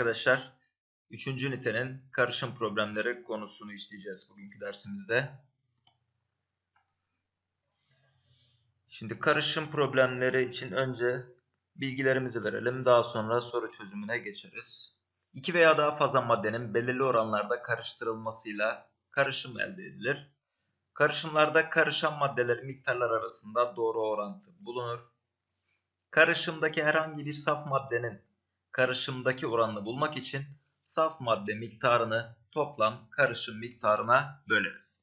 arkadaşlar. Üçüncü ünitenin karışım problemleri konusunu işleyeceğiz bugünkü dersimizde. Şimdi karışım problemleri için önce bilgilerimizi verelim. Daha sonra soru çözümüne geçeriz. İki veya daha fazla maddenin belirli oranlarda karıştırılmasıyla karışım elde edilir. Karışımlarda karışan maddelerin miktarlar arasında doğru orantı bulunur. Karışımdaki herhangi bir saf maddenin karışımdaki oranını bulmak için saf madde miktarını toplam karışım miktarına böleriz.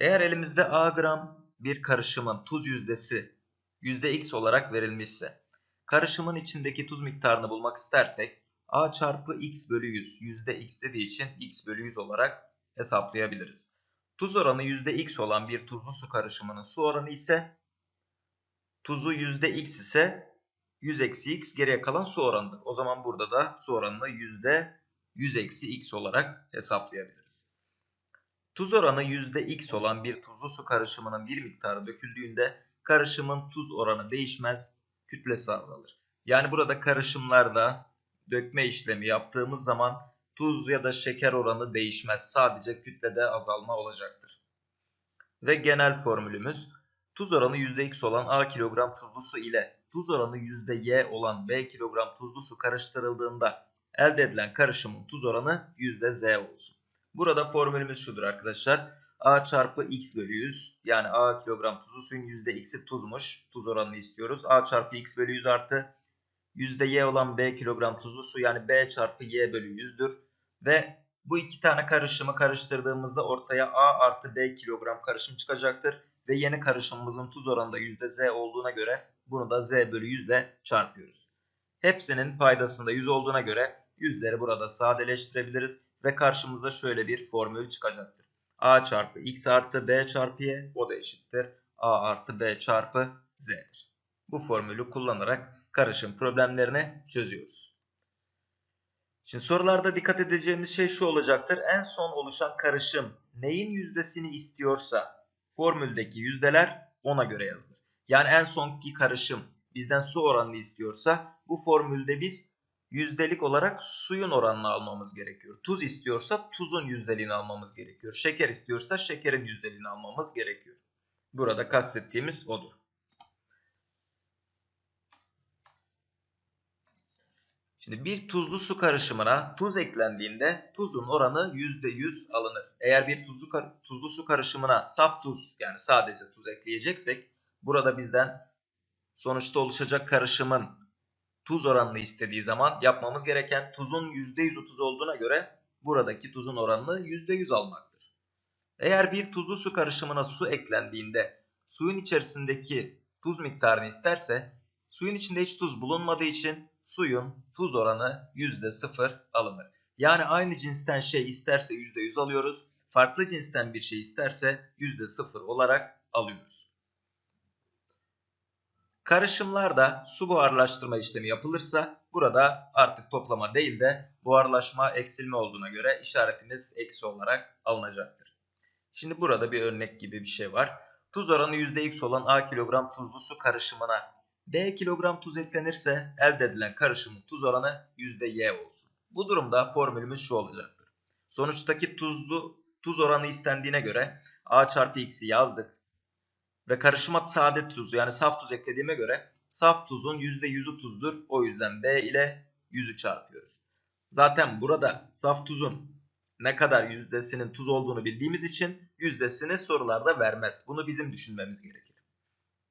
Eğer elimizde A gram bir karışımın tuz yüzdesi %x olarak verilmişse, karışımın içindeki tuz miktarını bulmak istersek A çarpı x bölü 100 %x dediği için x bölü 100 olarak hesaplayabiliriz. Tuz oranı %x olan bir tuzlu su karışımının su oranı ise tuzu %x ise 100 eksi x geriye kalan su oranıdır. O zaman burada da su oranını yüzde 100 eksi x olarak hesaplayabiliriz. Tuz oranı yüzde x olan bir tuzlu su karışımının bir miktarı döküldüğünde karışımın tuz oranı değişmez, kütlesi azalır. Yani burada karışımlarda dökme işlemi yaptığımız zaman tuz ya da şeker oranı değişmez. Sadece kütlede azalma olacaktır. Ve genel formülümüz tuz oranı %x olan A kilogram tuzlu su ile tuz oranı %y olan B kilogram tuzlu su karıştırıldığında elde edilen karışımın tuz oranı %z olsun. Burada formülümüz şudur arkadaşlar. A çarpı x bölü 100 yani A kilogram tuzlu suyun %x'i tuzmuş. Tuz oranını istiyoruz. A çarpı x bölü 100 artı %y olan B kilogram tuzlu su yani B çarpı y bölü 100'dür. Ve bu iki tane karışımı karıştırdığımızda ortaya A artı B kilogram karışım çıkacaktır. Ve yeni karışımımızın tuz oranı da %z olduğuna göre bunu da z bölü 100 ile çarpıyoruz. Hepsinin paydasında 100 olduğuna göre yüzleri burada sadeleştirebiliriz. Ve karşımıza şöyle bir formül çıkacaktır. A çarpı x artı b çarpı y o da eşittir. A artı b çarpı z'dir. Bu formülü kullanarak karışım problemlerini çözüyoruz. Şimdi sorularda dikkat edeceğimiz şey şu olacaktır. En son oluşan karışım neyin yüzdesini istiyorsa formüldeki yüzdeler ona göre yazılır. Yani en sonki karışım bizden su oranını istiyorsa bu formülde biz yüzdelik olarak suyun oranını almamız gerekiyor. Tuz istiyorsa tuzun yüzdeliğini almamız gerekiyor. Şeker istiyorsa şekerin yüzdeliğini almamız gerekiyor. Burada kastettiğimiz odur. Şimdi bir tuzlu su karışımına tuz eklendiğinde tuzun oranı %100 alınır. Eğer bir tuzlu, tuzlu su karışımına saf tuz yani sadece tuz ekleyeceksek burada bizden sonuçta oluşacak karışımın tuz oranını istediği zaman yapmamız gereken tuzun %100'u tuz olduğuna göre buradaki tuzun oranını %100 almaktır. Eğer bir tuzlu su karışımına su eklendiğinde suyun içerisindeki tuz miktarını isterse suyun içinde hiç tuz bulunmadığı için suyun tuz oranı %0 alınır. Yani aynı cinsten şey isterse %100 alıyoruz. Farklı cinsten bir şey isterse %0 olarak alıyoruz. Karışımlarda su buharlaştırma işlemi yapılırsa burada artık toplama değil de buharlaşma eksilme olduğuna göre işaretimiz eksi olarak alınacaktır. Şimdi burada bir örnek gibi bir şey var. Tuz oranı %x olan A kilogram tuzlu su karışımına B kilogram tuz eklenirse elde edilen karışımın tuz oranı %y olsun. Bu durumda formülümüz şu olacaktır. Sonuçtaki tuzlu tuz oranı istendiğine göre A çarpı x'i yazdık. Ve karışıma sade tuz yani saf tuz eklediğime göre saf tuzun %100'ü tuzdur. O yüzden B ile 100'ü çarpıyoruz. Zaten burada saf tuzun ne kadar yüzdesinin tuz olduğunu bildiğimiz için yüzdesini sorularda vermez. Bunu bizim düşünmemiz gerekir.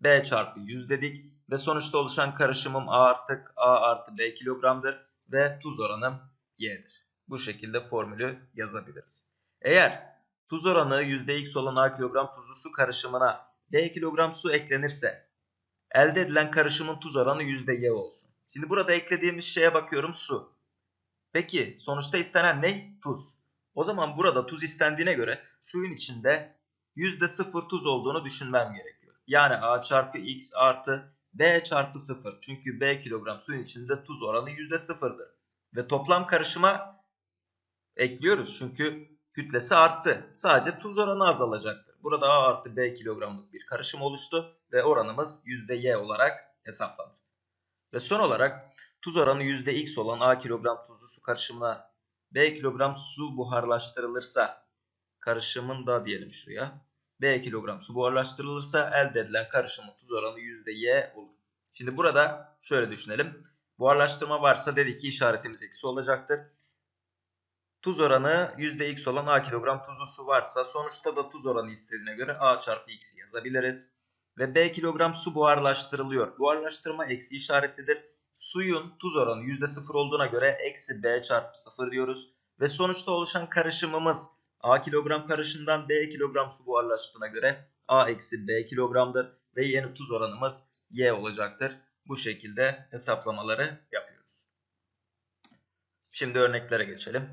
B çarpı 100 dedik ve sonuçta oluşan karışımım A artık A artı B kilogramdır ve tuz oranım Y'dir. Bu şekilde formülü yazabiliriz. Eğer tuz oranı %x olan A kilogram tuzlu su karışımına B kilogram su eklenirse elde edilen karışımın tuz oranı %y olsun. Şimdi burada eklediğimiz şeye bakıyorum su. Peki sonuçta istenen ne? Tuz. O zaman burada tuz istendiğine göre suyun içinde %0 tuz olduğunu düşünmem gerekiyor. Yani A çarpı X artı B çarpı 0. Çünkü B kilogram suyun içinde tuz oranı %0'dır. Ve toplam karışıma ekliyoruz. Çünkü kütlesi arttı. Sadece tuz oranı azalacaktır. Burada A artı B kilogramlık bir karışım oluştu ve oranımız %Y olarak hesaplanır. Ve son olarak Tuz oranı %x olan A kilogram tuzlu su karışımına B kilogram su buharlaştırılırsa karışımın da diyelim şuraya. B kilogram su buharlaştırılırsa elde edilen karışımın tuz oranı %y olur. Şimdi burada şöyle düşünelim. Buharlaştırma varsa dedik ki işaretimiz eksi olacaktır. Tuz oranı %x olan A kilogram tuzlu su varsa sonuçta da tuz oranı istediğine göre A çarpı x yazabiliriz. Ve B kilogram su buharlaştırılıyor. Buharlaştırma eksi işaretlidir. Suyun tuz oranı %0 olduğuna göre eksi B çarpı 0 diyoruz. Ve sonuçta oluşan karışımımız A kilogram karışımdan B kilogram su buharlaştığına göre A eksi B kilogramdır. Ve yeni tuz oranımız Y olacaktır. Bu şekilde hesaplamaları yapıyoruz. Şimdi örneklere geçelim.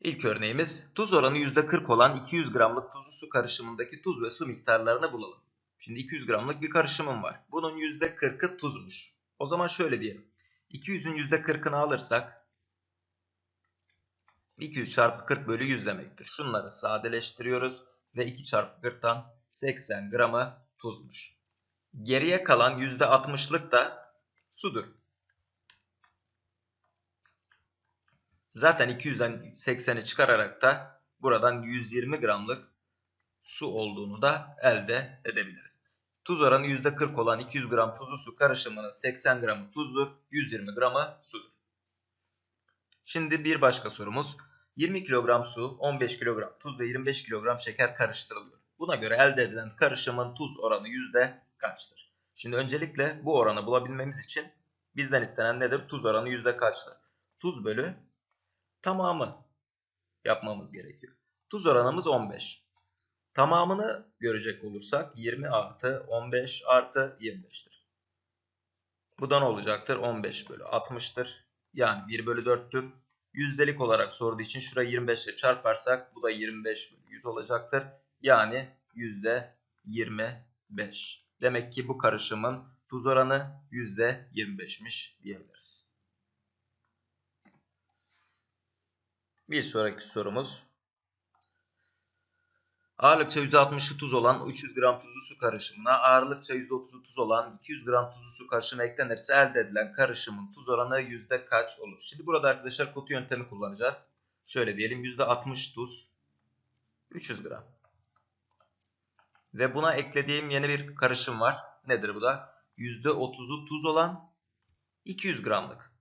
İlk örneğimiz tuz oranı %40 olan 200 gramlık tuzlu su karışımındaki tuz ve su miktarlarını bulalım. Şimdi 200 gramlık bir karışımım var. Bunun %40'ı tuzmuş. O zaman şöyle diyelim. 200'ün %40'ını alırsak 200 çarpı 40 bölü 100 demektir. Şunları sadeleştiriyoruz ve 2 çarpı 40'tan 80 gramı tuzmuş. Geriye kalan %60'lık da sudur. Zaten 200'den 80'i çıkararak da buradan 120 gramlık su olduğunu da elde edebiliriz. Tuz oranı %40 olan 200 gram tuzlu su karışımının 80 gramı tuzdur, 120 gramı sudur. Şimdi bir başka sorumuz. 20 kilogram su, 15 kilogram tuz ve 25 kilogram şeker karıştırılıyor. Buna göre elde edilen karışımın tuz oranı yüzde kaçtır? Şimdi öncelikle bu oranı bulabilmemiz için bizden istenen nedir? Tuz oranı yüzde kaçtır? Tuz bölü tamamı yapmamız gerekiyor. Tuz oranımız 15. Tamamını görecek olursak 20 artı 15 artı 25'tir. Bu da ne olacaktır? 15 bölü 60'tır. Yani 1 bölü 4'tür. Yüzdelik olarak sorduğu için şurayı 25 ile çarparsak bu da 25 bölü 100 olacaktır. Yani yüzde 25. Demek ki bu karışımın tuz oranı yüzde 25'miş diyebiliriz. Bir sonraki sorumuz. Ağırlıkça %60'ı tuz olan 300 gram tuzlu su karışımına ağırlıkça %30'u tuz olan 200 gram tuzlu su karışımı eklenirse elde edilen karışımın tuz oranı yüzde kaç olur? Şimdi burada arkadaşlar kutu yöntemi kullanacağız. Şöyle diyelim %60 tuz 300 gram. Ve buna eklediğim yeni bir karışım var. Nedir bu da? %30'u tuz olan 200 gramlık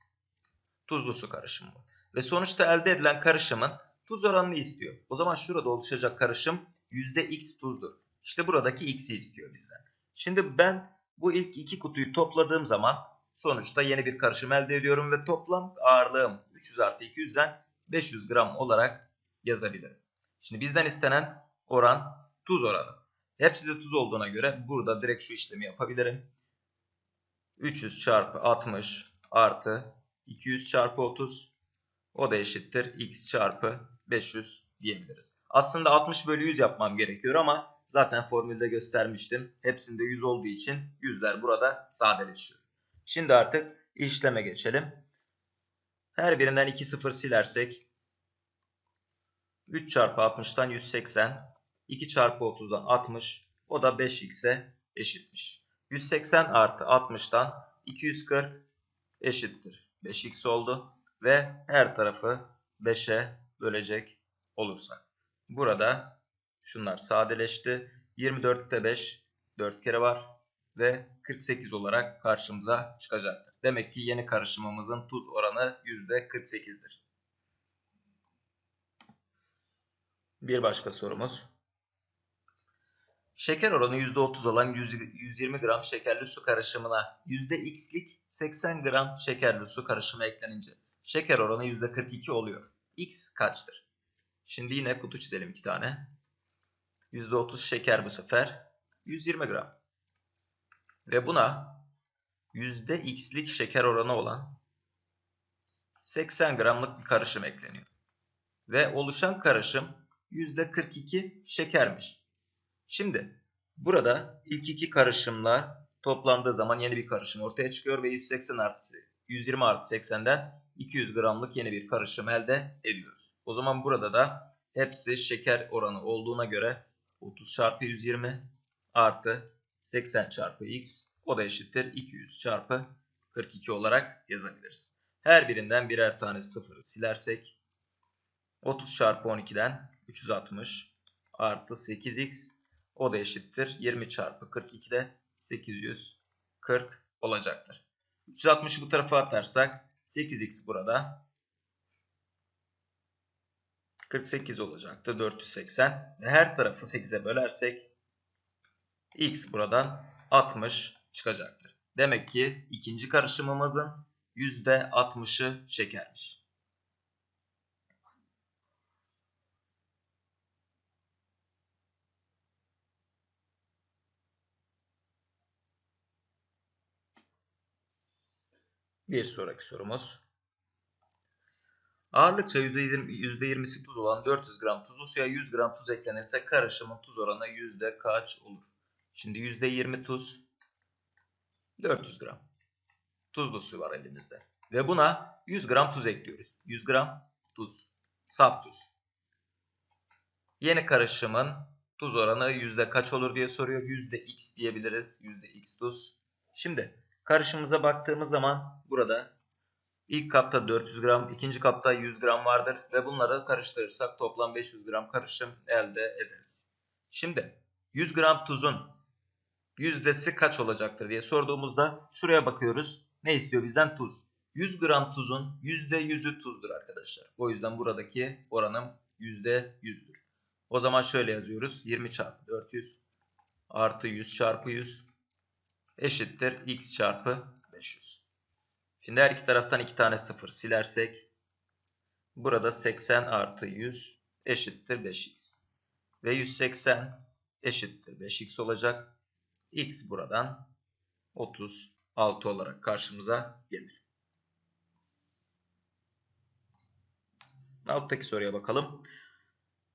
tuzlu su karışımı. Ve sonuçta elde edilen karışımın tuz oranını istiyor. O zaman şurada oluşacak karışım %x tuzdur. İşte buradaki x'i istiyor bizden. Şimdi ben bu ilk iki kutuyu topladığım zaman sonuçta yeni bir karışım elde ediyorum ve toplam ağırlığım 300 artı 200'den 500 gram olarak yazabilirim. Şimdi bizden istenen oran tuz oranı. Hepsi de tuz olduğuna göre burada direkt şu işlemi yapabilirim. 300 çarpı 60 artı 200 çarpı 30 o da eşittir x çarpı 500 diyebiliriz. Aslında 60 bölü 100 yapmam gerekiyor ama zaten formülde göstermiştim. Hepsinde 100 olduğu için yüzler burada sadeleşiyor. Şimdi artık işleme geçelim. Her birinden 2 sıfır silersek 3 çarpı 60'tan 180 2 çarpı 30'dan 60 o da 5x'e eşitmiş. 180 artı 60'tan 240 eşittir. 5x oldu ve her tarafı 5'e bölecek olursak. Burada şunlar sadeleşti. 24'te 5 4 kere var ve 48 olarak karşımıza çıkacaktır. Demek ki yeni karışımımızın tuz oranı %48'dir. Bir başka sorumuz. Şeker oranı %30 olan 120 gram şekerli su karışımına %x'lik 80 gram şekerli su karışımı eklenince şeker oranı %42 oluyor. X kaçtır? Şimdi yine kutu çizelim iki tane. %30 şeker bu sefer. 120 gram. Ve buna %x'lik şeker oranı olan 80 gramlık bir karışım ekleniyor. Ve oluşan karışım %42 şekermiş. Şimdi burada ilk iki karışımlar toplandığı zaman yeni bir karışım ortaya çıkıyor ve 180 artı 120 artı 80'den 200 gramlık yeni bir karışım elde ediyoruz. O zaman burada da hepsi şeker oranı olduğuna göre 30 çarpı 120 artı 80 çarpı x O da eşittir 200 çarpı 42 olarak yazabiliriz. Her birinden birer tane sıfırı silersek 30 çarpı 12'den 360 artı 8x o da eşittir 20 çarpı 42'de 840 olacaktır. 360'ı bu tarafa atarsak 8x burada 48 olacaktır. 480 ve her tarafı 8'e bölersek x buradan 60 çıkacaktır. Demek ki ikinci karışımımızın %60'ı şekermiş. Bir sonraki sorumuz. Ağırlıkça %20'si tuz olan 400 gram tuzlu suya 100 gram tuz eklenirse karışımın tuz oranı yüzde kaç olur? Şimdi %20 tuz 400 gram. Tuzlu su var elimizde. Ve buna 100 gram tuz ekliyoruz. 100 gram tuz. Saf tuz. Yeni karışımın tuz oranı yüzde kaç olur diye soruyor. Yüzde x diyebiliriz. Yüzde x tuz. Şimdi karışımımıza baktığımız zaman burada ilk kapta 400 gram, ikinci kapta 100 gram vardır. Ve bunları karıştırırsak toplam 500 gram karışım elde ederiz. Şimdi 100 gram tuzun yüzdesi kaç olacaktır diye sorduğumuzda şuraya bakıyoruz. Ne istiyor bizden? Tuz. 100 gram tuzun %100'ü tuzdur arkadaşlar. O yüzden buradaki oranım %100'dür. O zaman şöyle yazıyoruz. 20 çarpı 400 artı 100 çarpı 100 eşittir x çarpı 500. Şimdi her iki taraftan iki tane sıfır silersek burada 80 artı 100 eşittir 5x. Ve 180 eşittir 5x olacak. x buradan 36 olarak karşımıza gelir. Alttaki soruya bakalım.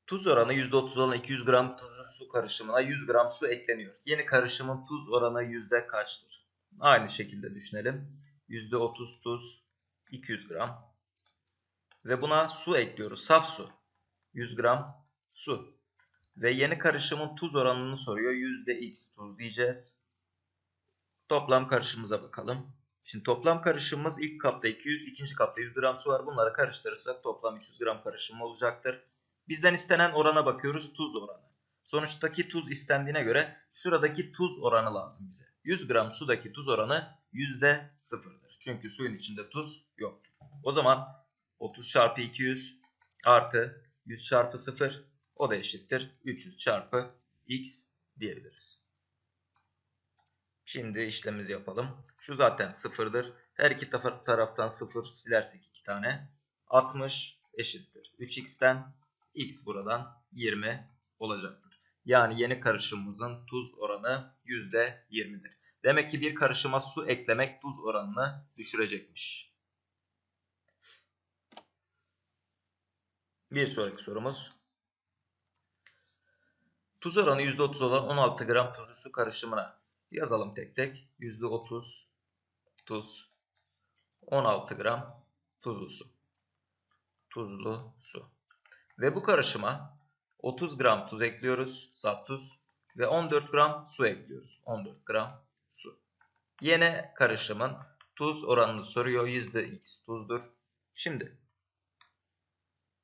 Tuz oranı %30 olan 200 gram tuzlu su karışımına 100 gram su ekleniyor. Yeni karışımın tuz oranı yüzde kaçtır? Aynı şekilde düşünelim. %30 tuz 200 gram. Ve buna su ekliyoruz. Saf su. 100 gram su. Ve yeni karışımın tuz oranını soruyor. %x tuz diyeceğiz. Toplam karışımımıza bakalım. Şimdi toplam karışımımız ilk kapta 200, ikinci kapta 100 gram su var. Bunları karıştırırsak toplam 300 gram karışım olacaktır. Bizden istenen orana bakıyoruz. Tuz oranı. Sonuçtaki tuz istendiğine göre şuradaki tuz oranı lazım bize. 100 gram sudaki tuz oranı %0'dır. Çünkü suyun içinde tuz yoktur. O zaman 30 çarpı 200 artı 100 çarpı 0 o da eşittir. 300 çarpı x diyebiliriz. Şimdi işlemimizi yapalım. Şu zaten sıfırdır. Her iki taraftan sıfır silersek iki tane. 60 eşittir. 3x'ten x buradan 20 olacaktır. Yani yeni karışımımızın tuz oranı %20'dir. Demek ki bir karışıma su eklemek tuz oranını düşürecekmiş. Bir sonraki sorumuz. Tuz oranı %30 olan 16 gram tuzlu su karışımına yazalım tek tek. %30 tuz 16 gram tuzlu su. Tuzlu su. Ve bu karışıma 30 gram tuz ekliyoruz. Saf tuz. Ve 14 gram su ekliyoruz. 14 gram su. Yine karışımın tuz oranını soruyor. %x tuzdur. Şimdi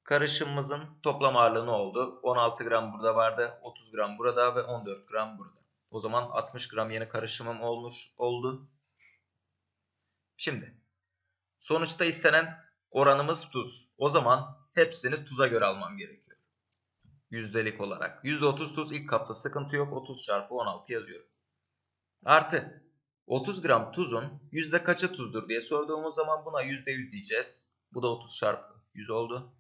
karışımımızın toplam ağırlığı ne oldu? 16 gram burada vardı. 30 gram burada ve 14 gram burada. O zaman 60 gram yeni karışımım olmuş oldu. Şimdi sonuçta istenen oranımız tuz. O zaman hepsini tuza göre almam gerekiyor. Yüzdelik olarak. %30 tuz ilk kapta sıkıntı yok. 30 çarpı 16 yazıyorum. Artı 30 gram tuzun yüzde kaçı tuzdur diye sorduğumuz zaman buna %100 diyeceğiz. Bu da 30 çarpı 100 oldu.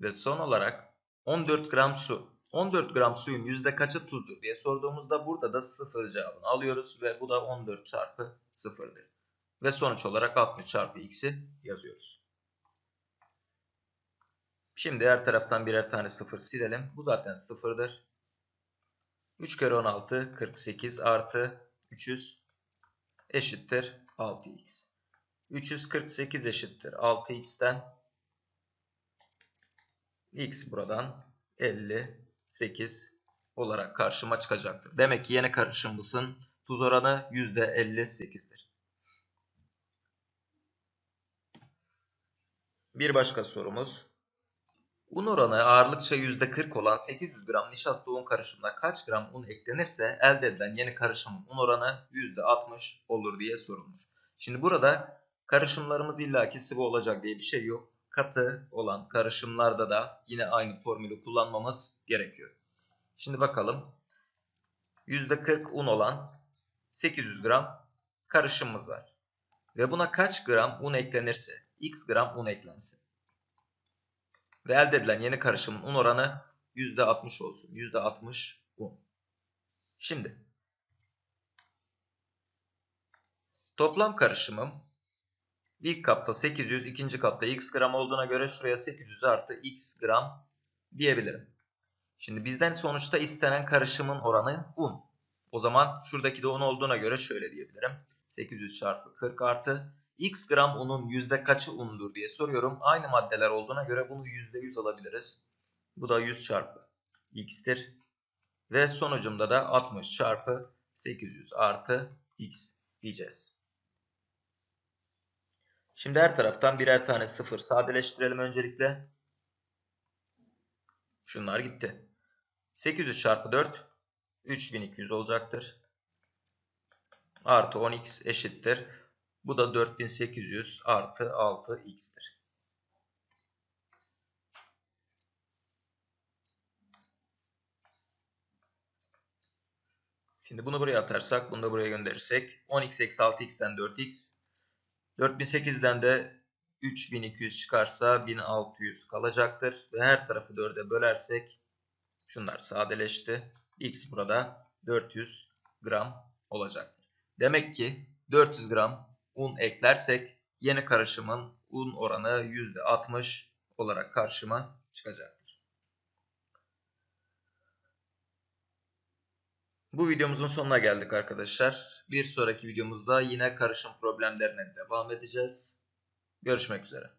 Ve son olarak 14 gram su. 14 gram suyun yüzde kaçı tuzdur diye sorduğumuzda burada da 0 cevabını alıyoruz ve bu da 14 çarpı 0'dır. Ve sonuç olarak 60 çarpı x'i yazıyoruz. Şimdi her taraftan birer tane 0 silelim. Bu zaten 0'dır. 3 kere 16 48 artı 300 eşittir 6x. 348 eşittir 6x'ten x buradan 58 olarak karşıma çıkacaktır. Demek ki yeni karışımımızın Tuz oranı %58'dir. Bir başka sorumuz. Un oranı ağırlıkça %40 olan 800 gram nişasta un karışımına kaç gram un eklenirse elde edilen yeni karışımın un oranı %60 olur diye sorulmuş. Şimdi burada karışımlarımız illaki sıvı olacak diye bir şey yok. Katı olan karışımlarda da yine aynı formülü kullanmamız gerekiyor. Şimdi bakalım. %40 un olan 800 gram karışımımız var. Ve buna kaç gram un eklenirse, x gram un eklensin. Ve elde edilen yeni karışımın un oranı %60 olsun. %60 un. Şimdi toplam karışımım ilk kapta 800, ikinci kapta x gram olduğuna göre şuraya 800 artı x gram diyebilirim. Şimdi bizden sonuçta istenen karışımın oranı un. O zaman şuradaki de un olduğuna göre şöyle diyebilirim. 800 çarpı 40 artı x gram unun yüzde kaçı undur diye soruyorum. Aynı maddeler olduğuna göre bunu yüzde yüz alabiliriz. Bu da 100 çarpı x'tir. Ve sonucumda da 60 çarpı 800 artı x diyeceğiz. Şimdi her taraftan birer tane sıfır sadeleştirelim öncelikle. Şunlar gitti. 800 çarpı 4 3200 olacaktır. Artı 10x eşittir. Bu da 4800 artı 6x'tir. Şimdi bunu buraya atarsak, bunu da buraya gönderirsek 10x eksi 6x'ten 4x 4008'den de 3200 çıkarsa 1600 kalacaktır. Ve her tarafı 4'e bölersek şunlar sadeleşti. X burada 400 gram olacaktır. Demek ki 400 gram un eklersek yeni karışımın un oranı %60 olarak karşıma çıkacaktır. Bu videomuzun sonuna geldik arkadaşlar. Bir sonraki videomuzda yine karışım problemlerine devam edeceğiz. Görüşmek üzere.